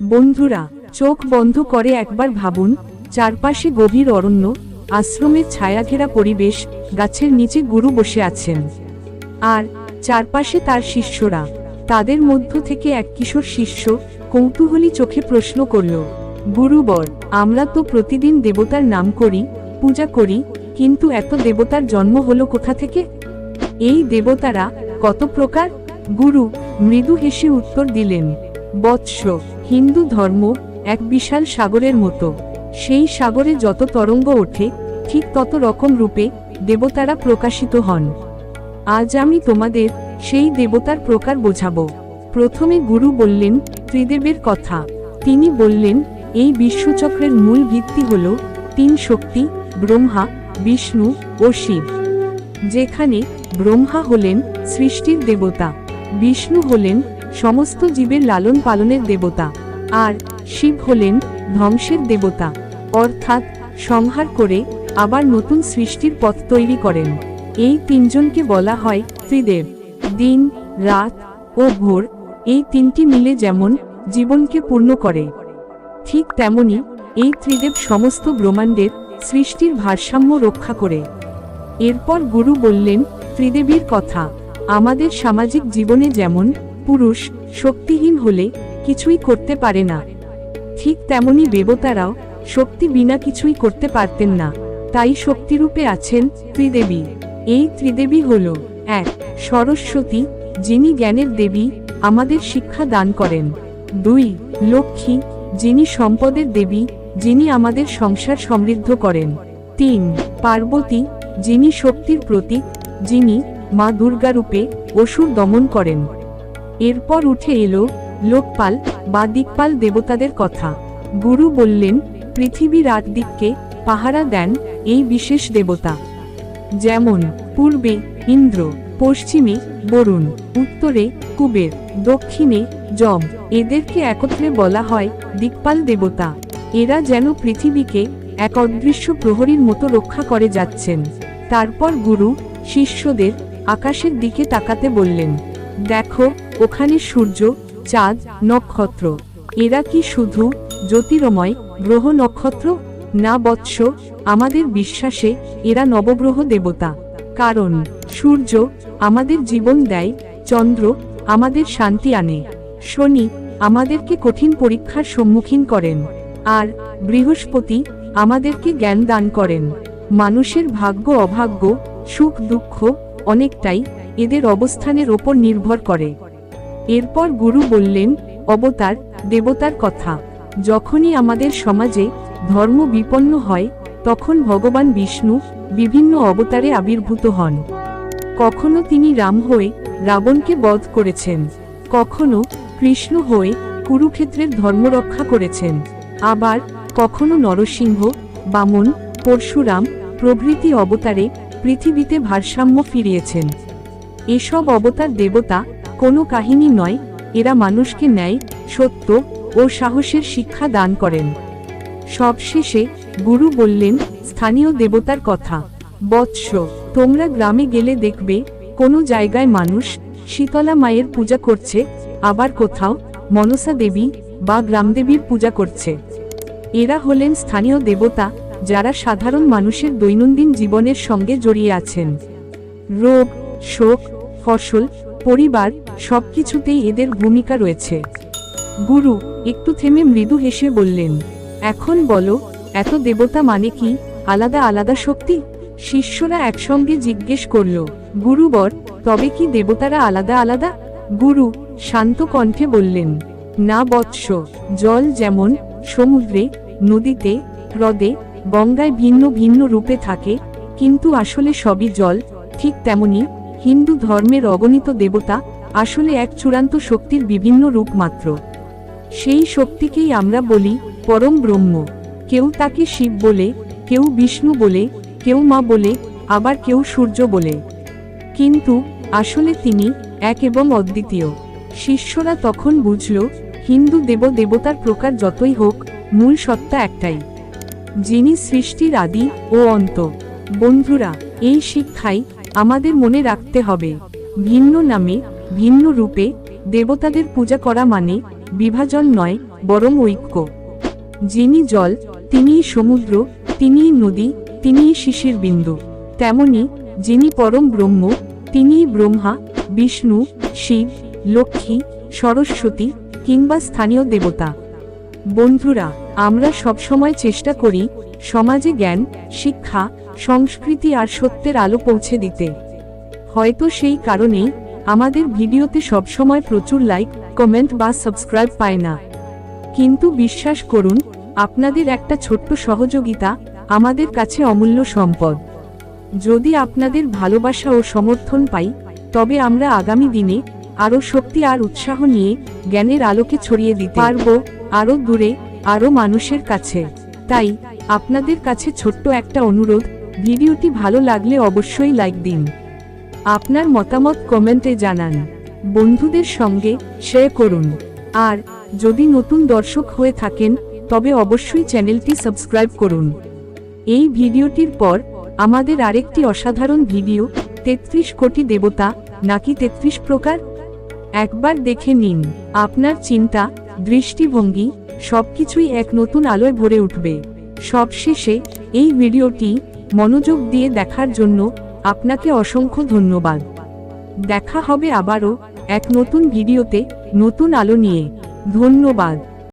বন্ধুরা, চোখ বন্ধ করে একবার ভাবুন, চারপাশে গভীর অরণ্য, আশ্রমের ছায়াঘেরা পরিবেশ, গাছের নিচে গুরু বসে আছেন। আর চারপাশে তার শিষ্যরা, তাদের মধ্য থেকে এক কিশোর শিষ্য কৌতূহলী চোখে প্রশ্ন করল গুরুবর আমরা তো প্রতিদিন দেবতার নাম করি, পূজা করি, কিন্তু এত দেবতার জন্ম হলো কোথা থেকে? এই দেবতারা কত প্রকার? গুরু, মৃদু হেসে উত্তর দিলেন, বৎস হিন্দু ধর্ম এক বিশাল সাগরের মতো। সেই সাগরে যত তরঙ্গ ওঠে, ঠিক তত রকম রূপে দেবতারা প্রকাশিত হন। আজ আমি তোমাদের সেই দেবতার প্রকার বোঝাবো। প্রথমে গুরু বললেন, ত্রিদেবের কথা। তিনি বললেন, এই বিশ্বচক্রের মূল ভিত্তি হল তিন শক্তি, ব্রহ্মা, বিষ্ণু ও শিব। যেখানে ব্রহ্মা হলেন সৃষ্টির দেবতা, বিষ্ণু হলেন সমস্ত জীবের লালন পালনের দেবতা। আর শিব হলেন ধ্বংসের দেবতা, অর্থাৎ সংহার করে আবার নতুন সৃষ্টির পথ তৈরি করেন। এই তিনজনকে বলা হয় ত্রিদেব। দিন, রাত ও ভোর এই তিনটি মিলে যেমন জীবনকে পূর্ণ করে, ঠিক তেমনি এই ত্রিদেব সমস্ত ব্রহ্মাণ্ডের সৃষ্টির ভারসাম্য রক্ষা করে। এরপর গুরু বললেন, ত্রিদেবীর কথা, আমাদের সামাজিক জীবনে যেমন পুরুষ শক্তিহীন হলে কিছুই করতে পারে না। ঠিক তেমনি দেবতারাও শক্তি বিনা কিছুই করতে পারতেন না। তাই শক্তিরূপে আছেন ত্রিদেবী। এই ত্রিদেবী হল এক সরস্বতী, যিনি জ্ঞানের দেবী, আমাদের শিক্ষা দান করেন। দুই লক্ষ্মী, যিনি সম্পদের দেবী, যিনি আমাদের সংসার সমৃদ্ধ করেন। তিন পার্বতী, যিনি শক্তির প্রতীক, যিনি মা দুর্গা রূপে অসুর দমন করেন। এরপর উঠে এলো লোকপাল বা দিকপাল দেবতাদের কথা। গুরু বললেন পৃথিবীর আট দিককে পাহারা দেন এই বিশেষ দেবতা। যেমন পূর্বে ইন্দ্র, পশ্চিমে বরুণ, উত্তরে কুবের, দক্ষিণে যম। এদেরকে একত্রে বলা হয় দিকপাল দেবতা। এরা যেন পৃথিবীকে এক অদৃশ্য প্রহরীর মতো রক্ষা করে যাচ্ছেন। তারপর গুরু শিষ্যদের আকাশের দিকে তাকাতে বললেন, দেখো, ওখানে সূর্য চাঁদ, নক্ষত্র। এরা কি শুধু জ্যোতির্ময় গ্রহ নক্ষত্র? না বৎস, আমাদের বিশ্বাসে এরা নবগ্রহ দেবতা। কারণ, সূর্য আমাদের জীবন দেয়, চন্দ্র আমাদের শান্তি আনে। শনি আমাদেরকে কঠিন পরীক্ষার সম্মুখীন করেন। আর বৃহস্পতি আমাদেরকে জ্ঞান দান করেন। মানুষের ভাগ্য অভাগ্য, সুখ দুঃখ অনেকটাই এদের অবস্থানের ওপর নির্ভর করে। এরপর গুরু বললেন, অবতার, দেবতার কথা। যখনই আমাদের সমাজে ধর্ম বিপন্ন হয়, তখন ভগবান বিষ্ণু বিভিন্ন অবতারে আবির্ভূত হন। কখনো তিনি রাম হয়ে রাবণকে বধ করেছেন, কখনো কৃষ্ণ হয়ে কুরুক্ষেত্রের ধর্ম রক্ষা করেছেন। আবার কখনো নরসিংহ, বামন, পরশুরাম প্রভৃতি অবতারে পৃথিবীতে ভারসাম্য ফিরিয়েছেন। এসব অবতার দেবতা কোনো কাহিনী নয়, এরা মানুষকে ন্যায়, সত্য ও সাহসের শিক্ষা দান করেন। সবশেষে গুরু বললেন, স্থানীয় দেবতার কথা। বৎস, তোমরা গ্রামে গেলে দেখবে, কোনো জায়গায় মানুষ শীতলা মায়ের পূজা করছে, আবার কোথাও মনসা দেবী বা গ্রামদেবীর পূজা করছে। এরা হলেন স্থানীয় দেবতা, যারা সাধারণ মানুষের দৈনন্দিন জীবনের সঙ্গে জড়িয়ে আছেন। রোগ, শোক, ফসল পরিবার সবকিছুতেই এদের ভূমিকা রয়েছে। গুরু, একটু থেমে মৃদু হেসে বললেন, এখন বলো, এত দেবতা মানে কি? আলাদা আলাদা শক্তি? শিষ্যরা একসঙ্গে জিজ্ঞেস করল গুরুবর তবে কি দেবতারা আলাদা আলাদা? গুরু শান্ত কণ্ঠে বললেন, না বৎস, জল যেমন সমুদ্রে, নদীতে, হ্রদে, গঙ্গায় ভিন্ন ভিন্ন রূপে থাকে, কিন্তু আসলে সবই জল, ঠিক তেমনি হিন্দু ধর্মের অগণিত দেবতা, আসলে এক চূড়ান্ত শক্তির বিভিন্ন রূপ মাত্র। সেই শক্তিকেই আমরা বলি পরম ব্রহ্ম। কেউ তাকে শিব বলে, কেউ বিষ্ণু বলে, কেউ মা বলে, আবার কেউ সূর্য বলে। কিন্তু, আসলে তিনি এক এবং অদ্বিতীয়। শিষ্যরা তখন বুঝল, হিন্দু দেব দেবতার প্রকার যতই হোক, মূল সত্তা একটাই। যিনি সৃষ্টির আদি ও অন্ত। বন্ধুরা, এই শিক্ষাই আমাদের মনে রাখতে হবে, ভিন্ন নামে, ভিন্ন রূপে দেবতাদের পূজা করা মানে বিভাজন নয়, বরং ঐক্য। যিনি জল, তিনিই সমুদ্র, তিনিই নদী, তিনিই শিশির বিন্দু। তেমনি, যিনি পরম ব্রহ্ম, তিনিই ব্রহ্মা, বিষ্ণু, শিব, লক্ষ্মী, সরস্বতী কিংবা স্থানীয় দেবতা। বন্ধুরা, আমরা সবসময় চেষ্টা করি সমাজে জ্ঞান, শিক্ষা সংস্কৃতি আর সত্যের আলো পৌঁছে দিতে। হয়তো সেই কারণেই আমাদের ভিডিওতে সবসময় প্রচুর লাইক কমেন্ট বা সাবস্ক্রাইব পায় না। কিন্তু বিশ্বাস করুন, আপনাদের একটা ছোট্ট সহযোগিতা আমাদের কাছে অমূল্য সম্পদ। যদি আপনাদের ভালোবাসা ও সমর্থন পাই, তবে আমরা আগামী দিনে আরও শক্তি আর উৎসাহ নিয়ে জ্ঞানের আলোকে ছড়িয়ে দিতে পারব আরও দূরে আরও মানুষের কাছে। তাই, আপনাদের কাছে ছোট্ট একটা অনুরোধ ভিডিওটি ভালো লাগলে অবশ্যই লাইক দিন। আপনার মতামত কমেন্টে জানান। বন্ধুদের সঙ্গে শেয়ার করুন। আর যদি নতুন দর্শক হয়ে থাকেন, তবে অবশ্যই চ্যানেলটি সাবস্ক্রাইব করুন। এই ভিডিওটির পর আমাদের আরেকটি অসাধারণ ভিডিও, তেত্রিশ কোটি দেবতা, নাকি তেত্রিশ প্রকার? একবার দেখে নিন, আপনার চিন্তা, দৃষ্টিভঙ্গি, সবকিছুই এক নতুন আলোয় ভরে উঠবে। সবশেষে এই ভিডিওটি মনোযোগ দিয়ে দেখার জন্য আপনাকে অসংখ্য ধন্যবাদ। দেখা হবে আবারও এক নতুন ভিডিওতে, নতুন আলো নিয়ে। ধন্যবাদ।